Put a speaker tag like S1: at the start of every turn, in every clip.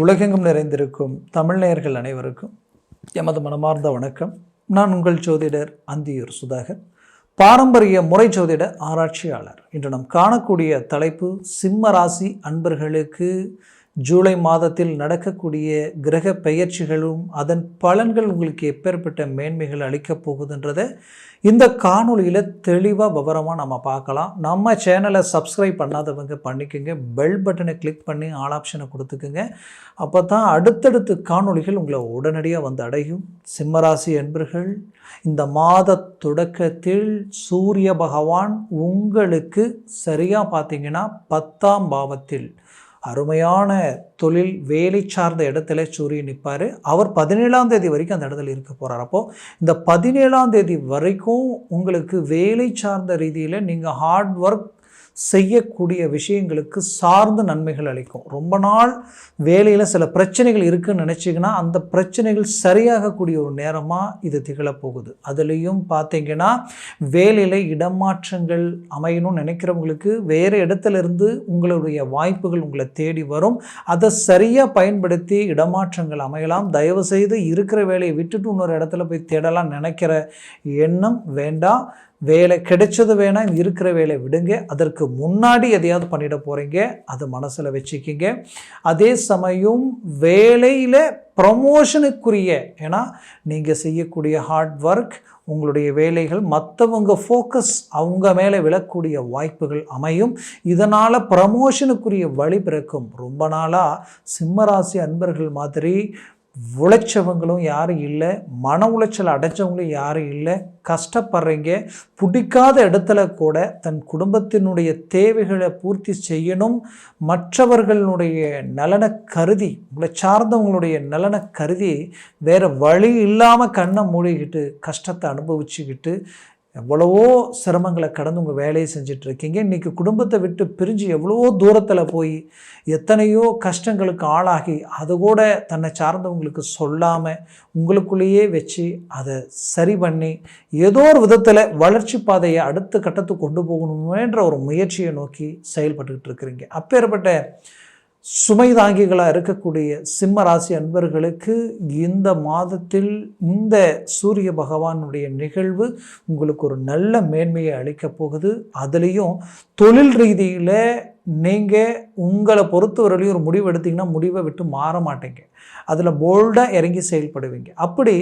S1: உலகெங்கும் நிறைந்திருக்கும் தமிழ்நேயர்கள் அனைவருக்கும் எமது மனமார்ந்த வணக்கம். நான் உங்கள் ஜோதிடர் அந்தியூர் சுதாகர் பாரம்பரிய முறை ஜோதிட ஆராய்ச்சியாளர். இன்று நாம் காணக்கூடிய தலைப்பு சிம்ம ராசி அன்பர்களுக்கு ஜூலை மாதத்தில் நடக்கக்கூடிய கிரக பெயர்ச்சிகளும் அதன் பலன்கள் உங்களுக்கு எப்பேற்பட்ட மேன்மைகள் அளிக்கப் போகுதுன்றதை இந்த காணொளியில் தெளிவாக விவரமாக நம்ம பார்க்கலாம். நம்ம சேனலை சப்ஸ்கிரைப் பண்ணாதவங்க பண்ணிக்கோங்க. பெல் பட்டனை கிளிக் பண்ணி ஆல் ஆப்ஷனை கொடுத்துக்குங்க. அப்போ தான் அடுத்தடுத்து காணொலிகள் உங்களை உடனடியாக வந்து அடையும். சிம்மராசி என்பர்கள் இந்த மாத தொடக்கத்தில் சூரிய பகவான் உங்களுக்கு சரியாக பார்த்தீங்கன்னா பத்தாம் பாவத்தில் அருமையான தொழில் வேலை சார்ந்த இடத்துல சூரியன் நிற்பார். அவர் பதினேழாம் தேதி வரைக்கும் அந்த இடத்துல இருக்க போகிறார் அப்போது இந்த பதினேழாம் தேதி வரைக்கும் உங்களுக்கு வேலை சார்ந்த ரீதியில் நீங்கள் ஹார்ட் ஒர்க் செய்யக்கூடிய விஷயங்களுக்கு சார்ந்த நன்மைகள் அளிக்கும். ரொம்ப நாள் வேலையில் சில பிரச்சனைகள் இருக்குன்னு நினச்சிங்கன்னா அந்த பிரச்சனைகள் சரியாகக்கூடிய ஒரு நேரமாக இது திகழப்போகுது. அதுலேயும் பார்த்தீங்கன்னா வேலையில் இடமாற்றங்கள் அமையணும்னு நினைக்கிறவங்களுக்கு வேறு இடத்துல இருந்து உங்களுடைய வாய்ப்புகள் உங்களை தேடி வரும். அதை சரியாக பயன்படுத்தி இடமாற்றங்கள் அமையலாம். தயவு செய்து இருக்கிற வேலையை விட்டுட்டு இன்னொரு இடத்துல போய் தேடலாம் நினைக்கிற எண்ணம் வேண்டாம். வேலை கிடைச்சது வேணாம் இருக்கிற வேலை விடுங்க. அதற்கு முன்னாடி எதையாவது பண்ணிட போகிறீங்க அதை மனசில் வச்சுக்கிங்க. அதே சமயம் வேலையில் ப்ரமோஷனுக்குரிய ஏன்னா நீங்கள் செய்யக்கூடிய ஹார்ட் ஒர்க் உங்களுடைய வேலைகள் மற்றவங்க ஃபோக்கஸ் அவங்க மேலே விழக்கூடிய வாய்ப்புகள் அமையும். இதனால் ப்ரமோஷனுக்குரிய வழி பிறக்கும். ரொம்ப நாளாக சிம்மராசி அன்பர்கள் மாதிரி உழைச்சவங்களும் யாரும் இல்லை மன உளைச்சல் அடைச்சவங்களும் யாரும் இல்லை. கஷ்டப்படுறீங்க பிடிக்காத இடத்துல கூட தன் குடும்பத்தினுடைய தேவைகளை பூர்த்தி செய்யணும். மற்றவர்களுடைய நலனை கருதி உங்களை சார்ந்தவங்களுடைய நலனை கருதி வேறு வழி இல்லாமல் கண்ணை மூடிக்கிட்டு கஷ்டத்தை அனுபவிச்சுக்கிட்டு எவ்வளவோ சிரமங்களை கடந்து உங்கள் வேலையை செஞ்சிட்ருக்கீங்க. இன்றைக்கி குடும்பத்தை விட்டு பிரிஞ்சு எவ்வளவோ தூரத்தில் போய் எத்தனையோ கஷ்டங்களுக்கு ஆளாகி அது கூட தன்னை சார்ந்தவங்களுக்கு சொல்லாமல் உங்களுக்குள்ளேயே வச்சு அதை சரி பண்ணி ஏதோ ஒரு விதத்தில் வளர்ச்சி பாதையை அடுத்த கட்டத்துக்கு கொண்டு போகணுமேன்ற ஒரு முயற்சியை நோக்கி செயல்பட்டுக்கிட்டு இருக்கிறீங்க. அப்பேற்பட்ட சுமை தாங்கிகளாக இருக்கக்கூடிய சிம்ம ராசி அன்பர்களுக்கு இந்த மாதத்தில் இந்த சூரிய பகவானுடைய நிகழ்வு உங்களுக்கு ஒரு நல்ல மேன்மையை அளிக்கப் போகுது. அதுலேயும் தொழில் ரீதியில் நீங்கள் உங்களை பொறுத்தவரையிலையும் ஒரு முடிவு எடுத்திங்கன்னா முடிவை விட்டு மாற மாட்டீங்க. அதில் போல்டாக இறங்கி செயல்படுவீங்க. அப்படி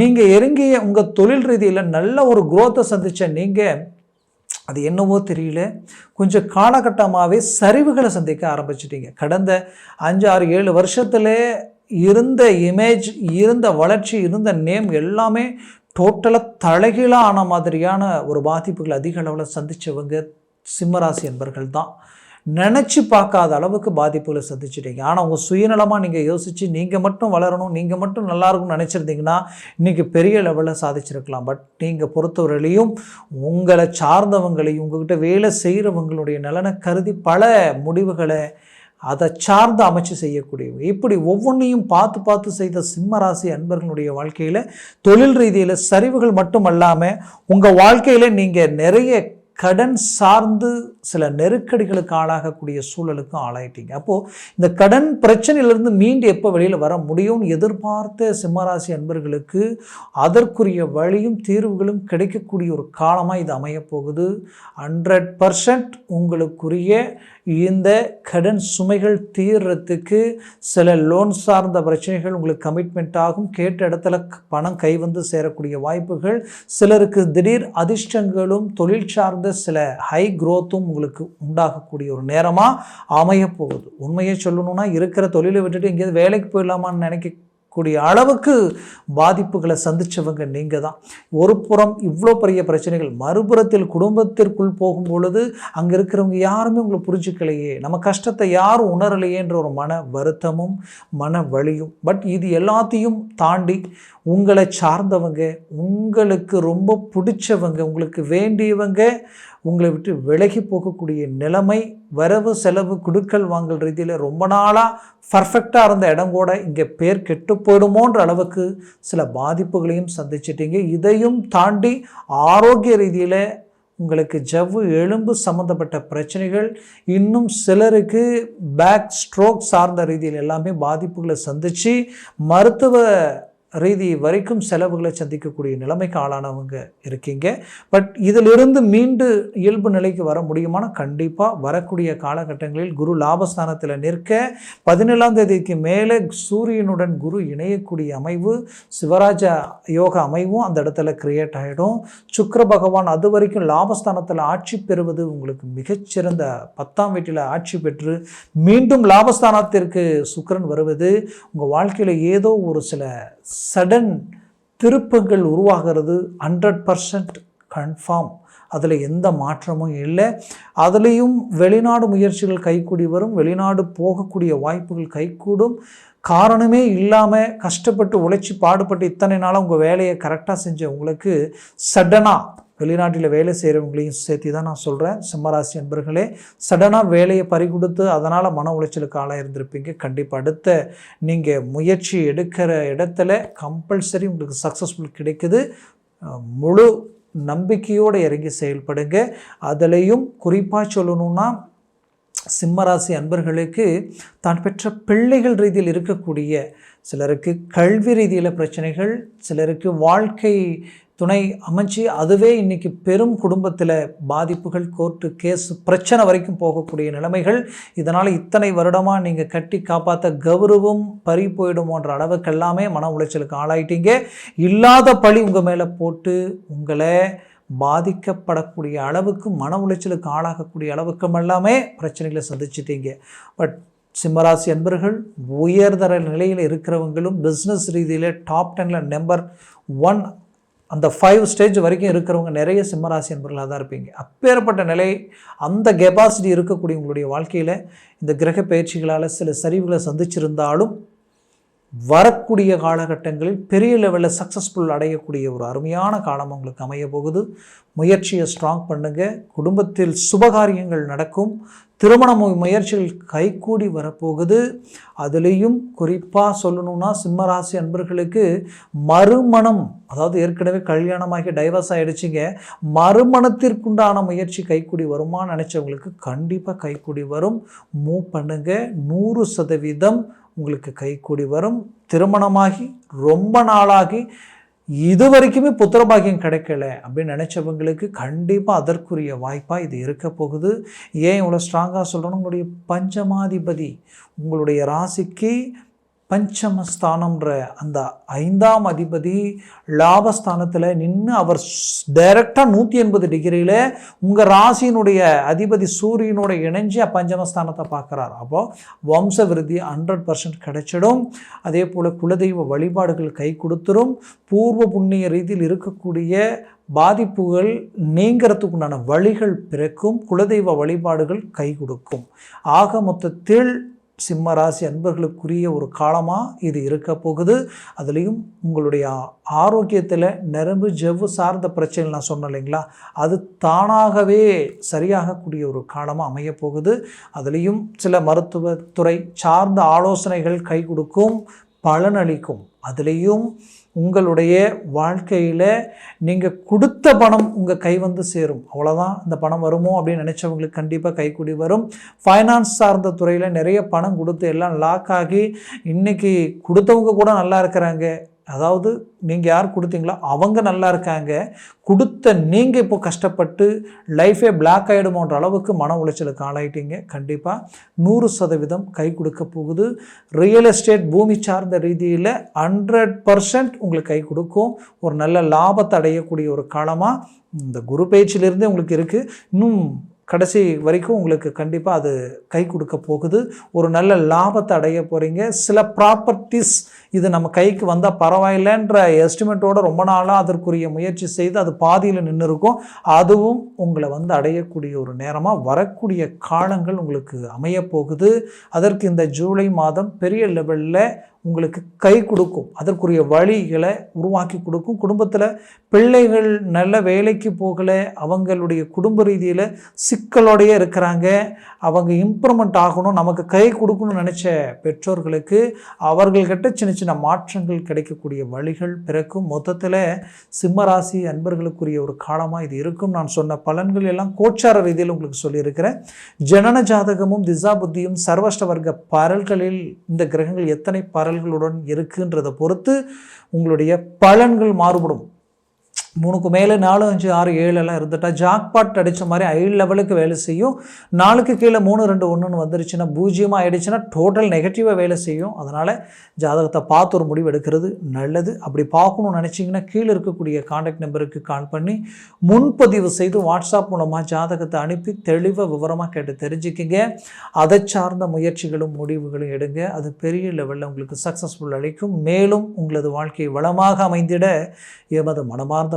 S1: நீங்கள் இறங்கிய உங்கள் தொழில் ரீதியில் நல்ல ஒரு குரோத்தை சந்தித்த நீங்கள் அது என்னவோ தெரியல. கொஞ்சம் காலகட்டமாகவே சரிவுகளை சந்திக்க ஆரம்பிச்சிட்டிங்க. கடந்த அஞ்சு ஆறு ஏழு வருஷத்தில் இருந்த இமேஜ் இருந்த வளர்ச்சி இருந்த நேம் எல்லாமே டோட்டலாக தலைகீழாக ஆன மாதிரியான ஒரு பாதிப்புகள் அதிக அளவில் சந்தித்தவங்க சிம்மராசி என்பர்கள் தான் நினச்சி பார்க்காத அளவுக்கு பாதிப்புகளை சந்திச்சிட்டீங்க. ஆனால் உங்கள் சுயநலமாக நீங்கள் யோசித்து நீங்கள் மட்டும் வளரணும் நீங்கள் மட்டும் நல்லா இருக்கும்னு நினச்சிருந்தீங்கன்னா இன்றைக்கி பெரிய லெவலில் சாதிச்சிருக்கலாம். பட் நீங்கள் பொறுத்தவரையிலையும் உங்களை சார்ந்தவங்களையும் உங்கள்கிட்ட வேலை செய்கிறவங்களுடைய நலனை கருதி பல முடிவுகளை அதை சார்ந்து அமைச்சு செய்யக்கூடியவங்க. இப்படி ஒவ்வொன்றையும் பார்த்து பார்த்து செய்த சிம்மராசி அன்பர்களுடைய வாழ்க்கையில் தொழில் ரீதியில் சரிவுகள் மட்டும் அல்லாமல் உங்கள் வாழ்க்கையில் நீங்கள் நிறைய கடன் சார்ந்து சில நெருக்கடிகளுக்கு ஆளாகக்கூடிய சூழலுக்கும் ஆளாயிட்டீங்க. அப்போது இந்த கடன் பிரச்சனையிலிருந்து மீண்டு எப்போ வெளியில் வர முடியும்னு எதிர்பார்த்த சிம்மராசி அன்பர்களுக்கு அதற்குரிய வழியும் தீர்வுகளும் கிடைக்கக்கூடிய ஒரு காலமாக இது அமையப்போகுது. ஹண்ட்ரட் பர்சன்ட் உங்களுக்குரிய இந்த கடன் சுமைகள் தீர்றதுக்கு சில லோன் சார்ந்த பிரச்சனைகள் உங்களுக்கு கமிட்மெண்ட் ஆகும். கேட்ட இடத்துல பணம் கை வந்து சேரக்கூடிய வாய்ப்புகள். சிலருக்கு திடீர் அதிர்ஷ்டங்களும் தொழில் சார்ந்த சில ஹை குரோத்தும் உங்களுக்கு உண்டாகக்கூடிய ஒரு நேரமாக அமையப்போகுது உண்மையை சொல்லணும்னா இருக்கிற தொழிலை விட்டுட்டு எங்கேயாவது வேலைக்கு போயிடலாமான்னு நினைக்க கூடிய அளவுக்கு பாதிப்புகளை சந்தித்தவங்க நீங்கள் தான் ஒரு புறம் இவ்வளோ பெரிய பிரச்சனைகள் மறுபுறத்தில் குடும்பத்திற்குள் போகும் பொழுது அங்கே இருக்கிறவங்க யாருமே உங்களை புரிஞ்சுக்கலையே. நம்ம கஷ்டத்தை யாரும் உணரலையேன்ற ஒரு மன வருத்தமும் மன வழியும் பட் இது எல்லாத்தையும் தாண்டி உங்களை சார்ந்தவங்க உங்களுக்கு ரொம்ப பிடிச்சவங்க உங்களுக்கு வேண்டியவங்க உங்களை விட்டு விலகி போகக்கூடிய நிலைமை வரவு செலவு குடுக்கல் வாங்கல் ரீதியில் ரொம்ப நாளாக பர்ஃபெக்டாக இருந்த இடம் கூட இங்கே பேர் கெட்டு போயிடுமோன்ற அளவுக்கு சில பாதிப்புகளையும் சந்திச்சிட்டீங்க. இதையும் தாண்டி ஆரோக்கிய ரீதியில் உங்களுக்கு ஜவ்வு எலும்பு சம்மந்தப்பட்ட பிரச்சனைகள் இன்னும் சிலருக்கு பேக் ஸ்ட்ரோக் சார்ந்த ரீதியில் எல்லாமே பாதிப்புகளை சந்தித்து மருத்துவ ரீதி வரைக்கும் செலவுகளை சந்திக்கக்கூடிய நிலைமைக்கு ஆளானவங்க இருக்கீங்க. பட் இதிலிருந்து மீண்டு இயல்பு நிலைக்கு வர முடியுமானா கண்டிப்பாக வரக்கூடிய காலகட்டங்களில் குரு லாபஸ்தானத்தில் நிற்க பதினேழாம் தேதிக்கு மேலே சூரியனுடன் குரு இணையக்கூடிய அமைவு சிவராஜ யோக அமைவும் அந்த இடத்துல கிரியேட் ஆகிடும் சுக்கர பகவான் அது வரைக்கும் லாபஸ்தானத்தில் ஆட்சி பெறுவது உங்களுக்கு மிகச்சிறந்த பத்தாம் வீட்டில் ஆட்சி பெற்று மீண்டும் லாபஸ்தானத்திற்கு சுக்கரன் வருவது. உங்கள் வாழ்க்கையில் ஏதோ ஒரு சில சடன் திருப்பங்கள் உருவாகிறது ஹண்ட்ரட் பர்சன்ட் கன்ஃபார்ம் அதில் எந்த மாற்றமும் இல்லை. அதுலேயும் வெளிநாடு முயற்சிகள் கைக்கூடி வரும். வெளிநாடு போகக்கூடிய வாய்ப்புகள் கைகூடும். காரணமே இல்லாமல் கஷ்டப்பட்டு உழைச்சி பாடுபட்டு இத்தனை நாளாக உங்கள் வேலையை கரெக்டாக செஞ்ச உங்களுக்கு சடனாக வெளிநாட்டில் வேலை செய்கிறவங்களையும் சேர்த்து தான் நான் சொல்கிறேன் சிம்மராசி அன்பர்களே சடனாக வேலையை பறிகொடுத்து அதனால் மன உளைச்சலுக்கு ஆளாக இருந்திருப்பீங்க. கண்டிப்பாக அடுத்த நீங்கள் முயற்சி எடுக்கிற இடத்துல கம்பல்சரி உங்களுக்கு சக்ஸஸ்ஃபுல் கிடைக்குது. முழு நம்பிக்கையோடு இறங்கி செயல்படுங்க. அதுலேயும் குறிப்பாக சொல்லணும்னா சிம்மராசி அன்பர்களுக்கு தான் பெற்ற பிள்ளைகள் ரீதியில் இருக்கக்கூடிய சிலருக்கு கல்வி ரீதியில் பிரச்சனைகள் சிலருக்கு வாழ்க்கை துணை அமைச்சு அதுவே இன்றைக்கி பெரும் குடும்பத்தில் பாதிப்புகள் கோர்ட்டு கேஸ் பிரச்சனை வரைக்கும் போகக்கூடிய நிலைமைகள். இதனால் இத்தனை வருடமாக நீங்கள் கட்டி காப்பாற்ற கௌரவம் பறி போயிடுமோன்ற அளவுக்கு எல்லாமே மன உளைச்சலுக்கு ஆளாயிட்டீங்க. இல்லாத பழி உங்கள் மேலே போட்டு உங்களை பாதிக்கப்படக்கூடிய அளவுக்கு மன உளைச்சலுக்கு ஆளாகக்கூடிய அளவுக்கும் எல்லாமே பிரச்சனைகளை சந்திச்சிட்டீங்க. பட் சிம்மராசி அன்பர்கள் உயர்தர நிலையில் இருக்கிறவங்களும் பிஸ்னஸ் ரீதியில் டாப் டெனில் நம்பர் ஒன் அந்த ஃபைவ் ஸ்டேஜ் வரைக்கும் இருக்கிறவங்க நிறைய சிம்மராசி என்பர்களாக தான் இருப்பீங்க. அப்பேற்பட்ட நிலை அந்த கெப்பாசிட்டி இருக்கக்கூடிய உங்களுடைய வாழ்க்கையில் இந்த கிரக பயிற்சிகளால் சில சரிவுகளை சந்திச்சிருந்தாலும் வரக்கூடிய காலகட்டங்களில் பெரிய லெவலில் சக்ஸஸ்ஃபுல் அடையக்கூடிய ஒரு அருமையான காலம் உங்களுக்கு அமைய போகுது. முயற்சியை ஸ்ட்ராங் பண்ணுங்கள் குடும்பத்தில் சுபகாரியங்கள் நடக்கும். திருமண முயற்சிகள் கைகூடி வரப்போகுது. அதுலேயும் குறிப்பாக சொல்லணும்னா சிம்மராசி அன்பர்களுக்கு மறுமணம் அதாவது ஏற்கனவே கல்யாணமாகி டைவர்ஸ் ஆகிடுச்சிங்க மறுமணத்திற்குண்டான முயற்சி கைக்கூடி வருமா நினச்சவங்களுக்கு கண்டிப்பாக கைக்கூடி வரும். மூவ் பண்ணுங்கள் நூறு சதவீதம் உங்களுக்கு கைக்கூடி வரும். திருமணமாகி ரொம்ப நாளாகி இது வரைக்குமே புத்திரபாகியம் கிடைக்கல அப்படின்னு நினச்சவங்களுக்கு கண்டிப்பாக அதற்குரிய வாய்ப்பாக இது இருக்க போகுது. ஏன் இவ்வளோ ஸ்ட்ராங்காக சொல்கிறோன்னு உங்களுடைய பஞ்சமாதிபதி உங்களுடைய ராசிக்கு பஞ்சமஸ்தானம்ன்ற அந்த ஐந்தாம் அதிபதி லாபஸ்தானத்தில் நின்று அவர் டைரெக்டாக நூற்றி எண்பது டிகிரியில் உங்கள் ராசியினுடைய அதிபதி சூரியனோட இணைஞ்சு பஞ்சமஸ்தானத்தை பார்க்குறாரு. அப்போது வம்ச விருத்தி ஹண்ட்ரட் பர்சன்ட் கிடைச்சிடும். அதே போல் குலதெய்வ வழிபாடுகள் கை கொடுத்துரும். பூர்வ புண்ணிய ரீதியில் இருக்கக்கூடிய பாதிப்புகள் நீங்கிறதுக்குண்டான வழிகள் பிறக்கும். குலதெய்வ வழிபாடுகள் கை கொடுக்கும். ஆக மொத்தத்தில் சிம்ம ராசி அன்பர்களுக்குரிய ஒரு காலமாக இது இருக்க போகுது. அதுலேயும் உங்களுடைய ஆரோக்கியத்தில் நரம்பு ஜவ்வு சார்ந்த பிரச்சனை நான் சொன்னேன் இல்லைங்களா? அது தானாகவே சரியாகக்கூடிய ஒரு காலமாக அமைய போகுது. அதுலேயும் சில மருத்துவத்துறை சார்ந்த ஆலோசனைகள் கை கொடுக்கும் பலனளிக்கும். அதுலேயும் உங்களுடைய வாழ்க்கையில் நீங்கள் கொடுத்த பணம் உங்கள் கை வந்து சேரும். அவ்வளோதான் இந்த பணம் வருமோ அப்படின்னு நினச்சவங்களுக்கு கண்டிப்பாக கைக்கூடி வரும். ஃபைனான்ஸ் சார்ந்த துறையில் நிறைய பணம் கொடுத்து எல்லாம் லாக் ஆகி இன்றைக்கி கொடுத்தவங்க கூட நல்லா இருக்கிறாங்க. அதாவது நீங்கள் யார் கொடுத்தீங்களோ அவங்க நல்லா இருக்காங்க. கொடுத்த நீங்கள் இப்போ கஷ்டப்பட்டு லைஃபே பிளாக் ஆகிடுமோன்ற அளவுக்கு மன உளைச்சலுக்கு ஆளாயிட்டீங்க. கண்டிப்பாக நூறு சதவீதம் கை கொடுக்க போகுது. ரியல் எஸ்டேட் பூமி சார்ந்த ரீதியில் ஹண்ட்ரட் பர்சன்ட் உங்களுக்கு கை கொடுக்கும். ஒரு நல்ல லாபத்தை அடையக்கூடிய ஒரு காலமாக இந்த குரு பயிற்சியிலிருந்தே உங்களுக்கு இருக்குது இன்னும் கடைசி வரைக்கும் உங்களுக்கு கண்டிப்பாக அது கை கொடுக்க போகுது. ஒரு நல்ல லாபத்தை அடைய போகிறீங்க சில ப்ராப்பர்ட்டிஸ் இது நம்ம கைக்கு வந்தால் பரவாயில்லைன்ற எஸ்டிமேட்டோடு ரொம்ப நாளாக அதற்குரிய முயற்சி செய்து அது பாதியில் நின்று இருக்கும் அதுவும் உங்களை வந்து அடையக்கூடிய ஒரு நேரமாக வரக்கூடிய காலங்கள் உங்களுக்கு அமைய போகுது. அதற்கு இந்த ஜூலை மாதம் பெரிய லெவலில் உங்களுக்கு கை கொடுக்கும். அதற்குரிய வழிகளை உருவாக்கி கொடுக்கும். குடும்பத்தில் பிள்ளைகள் நல்ல வேலைக்கு போகலை அவங்களுடைய குடும்ப ரீதியில் சிக்கலோடையே இருக்கிறாங்க. அவங்க இம்ப்ரூவ்மெண்ட் ஆகணும் நமக்கு கை கொடுக்கணும்னு நினச்ச பெற்றோர்களுக்கு அவர்கள்கிட்ட சின்ன சின்ன மாற்றங்கள் கிடைக்கக்கூடிய வழிகள் பிறக்கும். மொத்தத்தில் சிம்மராசி அன்பர்களுக்குரிய ஒரு காலமாக இது இருக்கும். நான் சொன்ன பலன்கள் எல்லாம் கோச்சார ரீதியில் உங்களுக்கு சொல்லியிருக்கிறேன். ஜனன ஜாதகமும் திசா புத்தியும் சர்வஷ்ட வர்க்க பரல்களில் இந்த கிரகங்கள் எத்தனை பரல்களுடன் இருக்குன்றதை பொறுத்து உங்களுடைய பலன்கள் மாறுபடும். மூணுக்கு மேலே நாலு அஞ்சு ஆறு ஏழு எல்லாம் இருந்துட்டா ஜாக்பாட் அடித்த மாதிரி ஐ லெவலுக்கு வேலை செய்யும். நாலுக்கு கீழே மூணு ரெண்டு ஒன்றுன்னு வந்துருச்சுன்னா பூஜ்ஜியமாக ஆகிடுச்சுன்னா டோட்டல் நெகட்டிவாக வேலை செய்யும். அதனால் ஜாதகத்தை பார்த்து ஒரு முடிவு எடுக்கிறது நல்லது. அப்படி பார்க்கணும்னு நினச்சிங்கன்னா கீழே இருக்கக்கூடிய காண்டாக்ட் நம்பருக்கு கால் பண்ணி முன்பதிவு செய்து வாட்ஸ்அப் மூலமாக ஜாதகத்தை அனுப்பி தெளிவாக விவரமாக கேட்டு தெரிஞ்சுக்கிங்க. அதை சார்ந்த முயற்சிகளும் முடிவுகளும் எடுங்க. அது பெரிய லெவலில் உங்களுக்கு சக்ஸஸ்ஃபுல் அளிக்கும். மேலும் உங்களது வாழ்க்கை வளமாக அமைந்திட எமது மனமார்ந்த